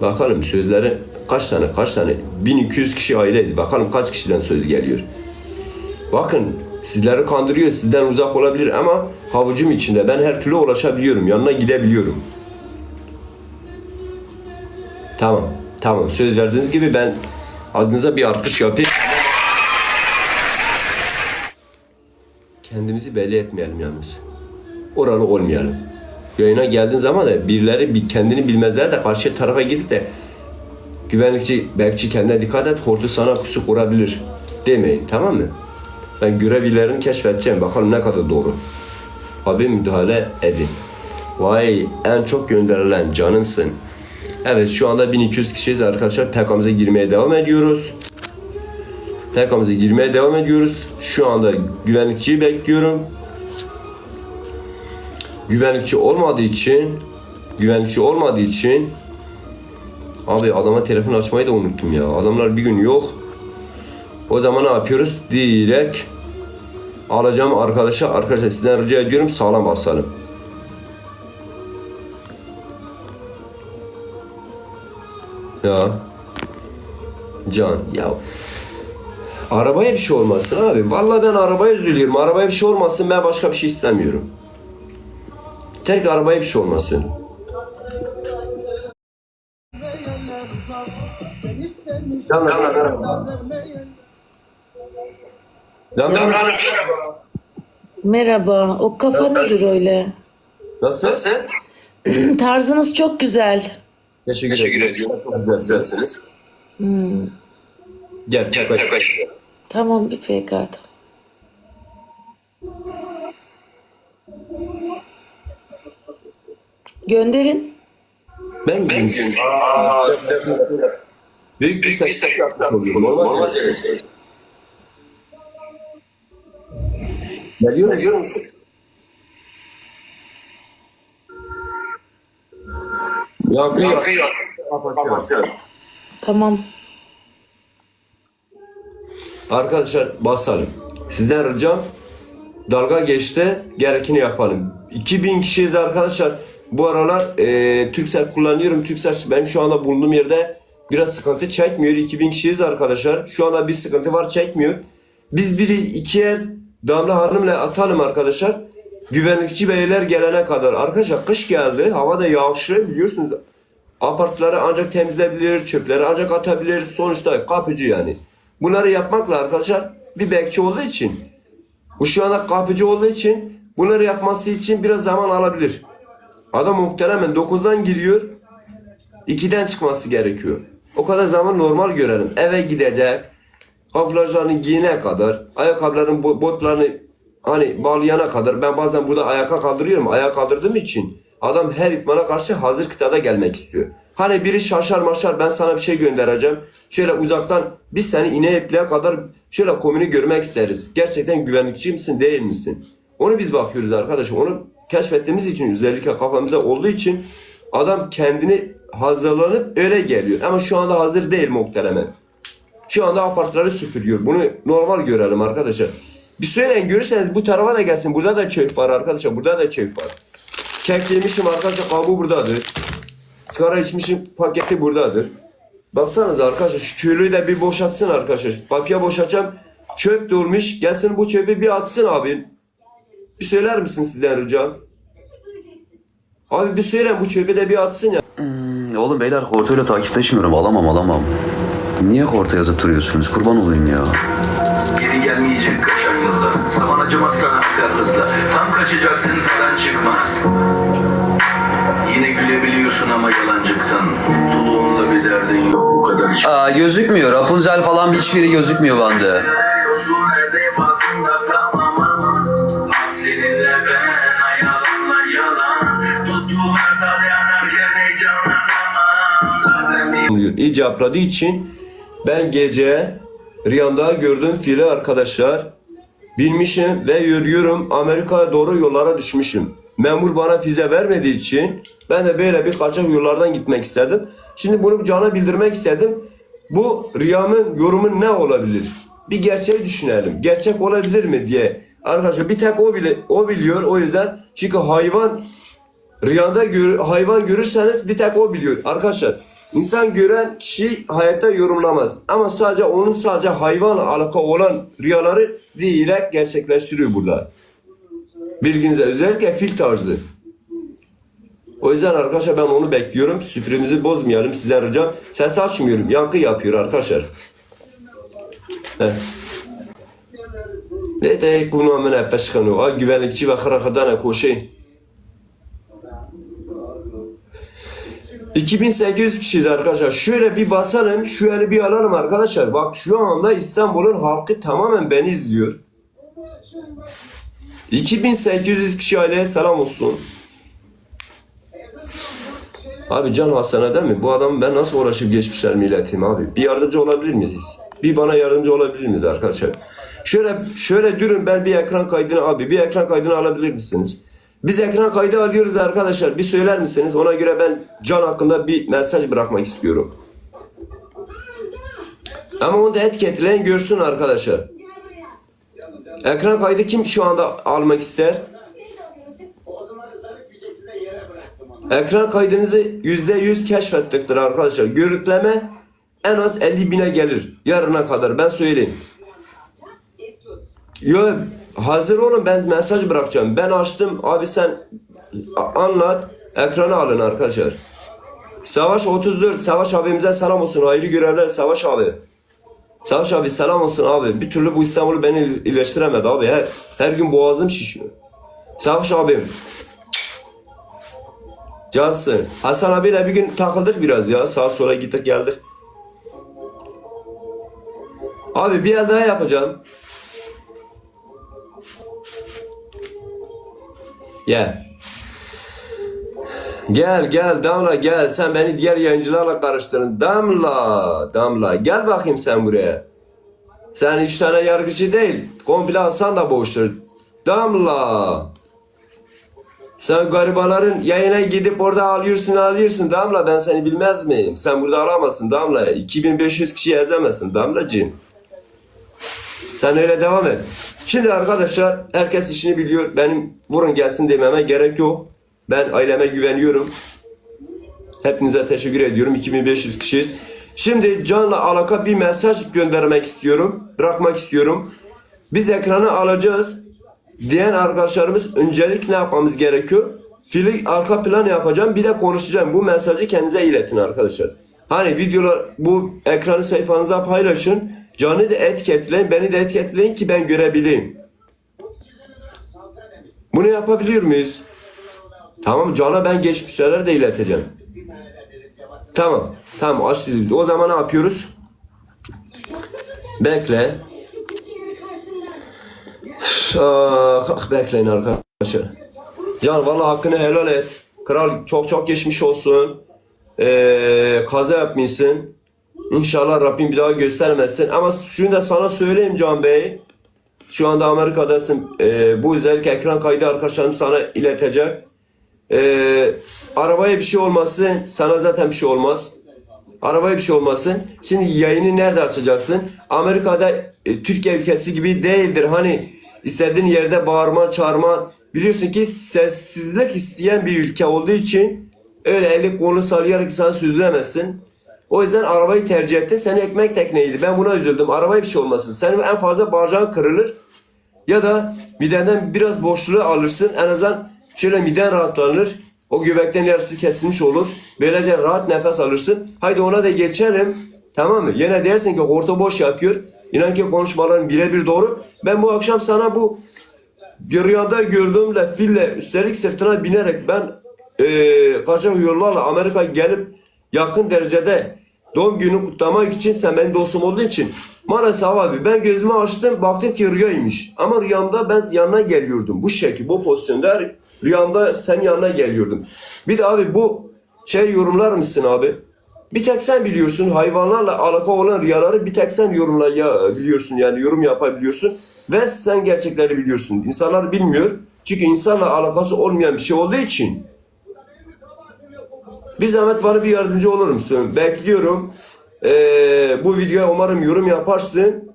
Bakalım sözleri kaç tane kaç tane 1200 kişi aileyiz. Bakalım kaç kişiden söz geliyor. Bakın sizleri kandırıyor sizden uzak olabilir ama havucum içinde ben her türlü ulaşabiliyorum yanına gidebiliyorum. Tamam tamam söz verdiğiniz gibi ben adınıza bir alkış yapayım. Kendimizi belli etmeyelim yalnız. Oralı olmayalım. Yayına geldiğin zaman da birileri bir kendini bilmezler de karşı tarafa gidip de güvenlikçi belki kendine dikkat et hortu sana pusu kurabilir demeyin tamam mı? Ben görev ilerini keşfedeceğim bakalım ne kadar doğru. Abi müdahale edin. Vay en çok gönderilen canınsın. Evet şu anda 1200 kişiyiz arkadaşlar. PKK'mıza girmeye devam ediyoruz. PKK'mıza girmeye devam ediyoruz. Şu anda güvenlikçiyi bekliyorum. Güvenlikçi olmadığı için güvenlikçi olmadığı için abi adama telefon açmayı da unuttum ya. Adamlar bir gün yok. O zaman ne yapıyoruz? Direkt alacağım arkadaşa arkadaşlar sizden rica ediyorum sağlam basalım. Ya Can ya Arabaya bir şey olmasın abi. Vallahi ben arabaya üzülüyorum. Arabaya bir şey olmasın ben başka bir şey istemiyorum. Tek arabaya bir şey olmasın. Can lan lan Lan lan lan. Merhaba. O kafa nedir öyle? Nasıl? Tarzınız çok güzel. Teşekkür, ederim. Çok güzelsiniz. Gel, gel, gel. Tamam bir PK. Gönderin. Ben ben büyük bir ses yapmış oluyorum. Olmaz öyle şey. Geliyor? Geliyor musun? Yakıyor. Kapatıyorum. Tamam. Arkadaşlar basalım. Sizden ricam dalga geçti gerekeni yapalım. 2000 kişiyiz arkadaşlar. Bu aralar e, Türksel kullanıyorum. Türksel ben şu anda bulunduğum yerde biraz sıkıntı çekmiyor. 2000 kişiyiz arkadaşlar. Şu anda bir sıkıntı var çekmiyor. Biz biri ikiye Damla Hanım'la atalım arkadaşlar. Güvenlikçi beyler gelene kadar. Arkadaşlar kış geldi. Hava da yağışlı biliyorsunuz. Apartları ancak temizleyebilir, çöpleri ancak atabilir. Sonuçta kapıcı yani. Bunları yapmakla arkadaşlar bir bekçi olduğu için bu şu anda kapıcı olduğu için bunları yapması için biraz zaman alabilir. Adam muhtemelen 9'dan giriyor 2'den çıkması gerekiyor. O kadar zaman normal görelim. Eve gidecek. Kaflajlarını giyene kadar, ayakkabıların bo- botlarını hani bağlayana kadar ben bazen burada ayaka kaldırıyorum. Ayağa kaldırdığım için adam her itmana karşı hazır kıtada gelmek istiyor. Hani biri şaşar maşar ben sana bir şey göndereceğim. Şöyle uzaktan biz seni ineğe kadar şöyle komünü görmek isteriz. Gerçekten güvenlikçi misin değil misin? Onu biz bakıyoruz arkadaşım. Onu keşfettiğimiz için özellikle kafamıza olduğu için adam kendini hazırlanıp öyle geliyor. Ama şu anda hazır değil muhtemelen. Şu anda apartları süpürüyor. Bunu normal görelim arkadaşlar. Bir söyleyin görürseniz bu tarafa da gelsin. Burada da çöp var arkadaşlar. Burada da çöp var. Kek yemişim arkadaşlar kabuğu buradadır. Sigara içmişim paketi buradadır. Baksanıza arkadaşlar şu köylüyü de bir boşaltsın arkadaşlar. Kapıya boşaltacağım. Çöp dolmuş. Gelsin bu çöpü bir atsın abi. Bir söyler misin sizden ricam? Abi bir söyleyin bu çöpü de bir atsın ya. Oğlum beyler Korto'yla takipleşmiyorum. Alamam alamam. Niye Korto yazıp duruyorsunuz? Kurban olayım ya. Geri gelmeyecek kaçan yılda Zaman acımaz sana akar hızla Tam kaçacaksın falan çıkmaz Yine gülebiliyorsun ama yalancıktan Mutluluğunla bir derdin yok bu kadar iş Aa gözükmüyor. Rapunzel falan hiçbiri gözükmüyor bende. Nerede tamam Zaten bir oluyor. İyice apladığı için ben gece rüyamda gördüğüm fili arkadaşlar bilmişim ve yürüyorum Amerika'ya doğru yollara düşmüşüm. Memur bana fize vermediği için ben de böyle bir kaçak yollardan gitmek istedim. Şimdi bunu cana bildirmek istedim. Bu rüyamın yorumu ne olabilir? Bir gerçeği düşünelim. Gerçek olabilir mi diye. Arkadaşlar bir tek o bile o biliyor. O yüzden çünkü hayvan Rüyanda gör- hayvan görürseniz bir tek o biliyor. Arkadaşlar İnsan gören kişi hayatta yorumlamaz. Ama sadece onun sadece hayvanla alaka olan rüyaları diyerek gerçekleştiriyor burada. Bilginize özellikle fil tarzı. O yüzden arkadaşlar ben onu bekliyorum. Sürprizi bozmayalım sizden ricam. Ses açmıyorum. Yankı yapıyor arkadaşlar. Ne de bunu amına peşkanu. Güvenlikçi ve kırakadana koşayım. 2800 kişiyiz arkadaşlar. Şöyle bir basalım. Şöyle bir alalım arkadaşlar. Bak şu anda İstanbul'un halkı tamamen beni izliyor. 2800 kişi aileye selam olsun. Abi Can Hasan'a değil mi? Bu adam ben nasıl uğraşıp geçmişler milletim abi. Bir yardımcı olabilir miyiz? Bir bana yardımcı olabilir miyiz arkadaşlar? Şöyle şöyle durun ben bir ekran kaydını abi bir ekran kaydını alabilir misiniz? Biz ekran kaydı alıyoruz arkadaşlar. Bir söyler misiniz? Ona göre ben Can hakkında bir mesaj bırakmak istiyorum. Ama onu da etiketleyin görsün arkadaşlar. Ekran kaydı kim şu anda almak ister? Ekran kaydınızı %100 keşfettiktir arkadaşlar. Görüntüleme en az 50 bine gelir. Yarına kadar ben söyleyeyim. Yo hazır olun ben mesaj bırakacağım. Ben açtım abi sen anlat. Ekranı alın arkadaşlar. Savaş 34 Savaş abimize selam olsun. Hayırlı görevler Savaş abi. Savaş abi selam olsun abi. Bir türlü bu İstanbul'u beni iyileştiremedi abi. Her, her gün boğazım şişiyor. Savaş abim. Cansın. Hasan abiyle bir gün takıldık biraz ya. Sağa sola gittik geldik. Abi bir el daha yapacağım. Gel. Gel gel Damla gel. Sen beni diğer yayıncılarla karıştırdın. Damla. Damla. Gel bakayım sen buraya. Sen üç tane yargıcı değil. Komple Hasan da boştur. Damla. Sen garibanların yayına gidip orada alıyorsun alıyorsun Damla ben seni bilmez miyim? Sen burada alamazsın Damla. 2500 kişi ezemezsin Damlacığım. Sen öyle devam et. Şimdi arkadaşlar herkes işini biliyor. Benim vurun gelsin dememe gerek yok. Ben aileme güveniyorum. Hepinize teşekkür ediyorum. 2500 kişiyiz. Şimdi Can'la alaka bir mesaj göndermek istiyorum. Bırakmak istiyorum. Biz ekranı alacağız. Diyen arkadaşlarımız öncelik ne yapmamız gerekiyor? Fili arka plan yapacağım. Bir de konuşacağım. Bu mesajı kendinize iletin arkadaşlar. Hani videolar bu ekranı sayfanıza paylaşın. Can'ı da etiketleyin. Beni de etiketleyin ki ben görebileyim. Bunu yapabiliyor muyuz? Tamam Can'a ben geçmişleri de ileteceğim. Tamam. Tamam aç sizi. O zaman ne yapıyoruz? Bekle. Ah, ah, bekleyin arkadaşlar. Can valla hakkını helal et. Kral çok çok geçmiş olsun. Ee, kaza yapmışsın. İnşallah Rabbim bir daha göstermesin. Ama şunu da sana söyleyeyim Can Bey. Şu anda Amerika'dasın. Ee, bu özellik ekran kaydı arkadaşlarım sana iletecek. Ee, arabaya bir şey olmasın. Sana zaten bir şey olmaz. Arabaya bir şey olmasın. Şimdi yayını nerede açacaksın? Amerika'da e, Türkiye ülkesi gibi değildir. Hani istediğin yerde bağırma, çağırma. Biliyorsun ki sessizlik isteyen bir ülke olduğu için öyle eli kolunu sallayarak insan sürdüremezsin. O yüzden arabayı tercih etti. Senin ekmek tekneydi. Ben buna üzüldüm. Arabaya bir şey olmasın. Senin en fazla bacağın kırılır. Ya da midenden biraz boşluğu alırsın. En azından şöyle miden rahatlanır. O göbekten yarısı kesilmiş olur. Böylece rahat nefes alırsın. Haydi ona da geçelim. Tamam mı? Yine dersin ki orta boş yapıyor. İnan ki konuşmaların birebir doğru. Ben bu akşam sana bu rüyamda gördüğümle fille üstelik sırtına binerek ben eee kaçak yollarla Amerika'ya gelip yakın derecede doğum günü kutlamak için sen benim dostum olduğun için maalesef abi ben gözümü açtım baktım ki rüyaymış ama rüyamda ben yanına geliyordum bu şekil bu pozisyonda rüyamda sen yanına geliyordum bir de abi bu şey yorumlar mısın abi bir tek sen biliyorsun hayvanlarla alaka olan rüyaları bir tek sen yorumla ya, biliyorsun yani yorum yapabiliyorsun ve sen gerçekleri biliyorsun. İnsanlar bilmiyor. Çünkü insanla alakası olmayan bir şey olduğu için. Bir zahmet bana bir yardımcı olur musun? Bekliyorum. Ee, bu videoya umarım yorum yaparsın.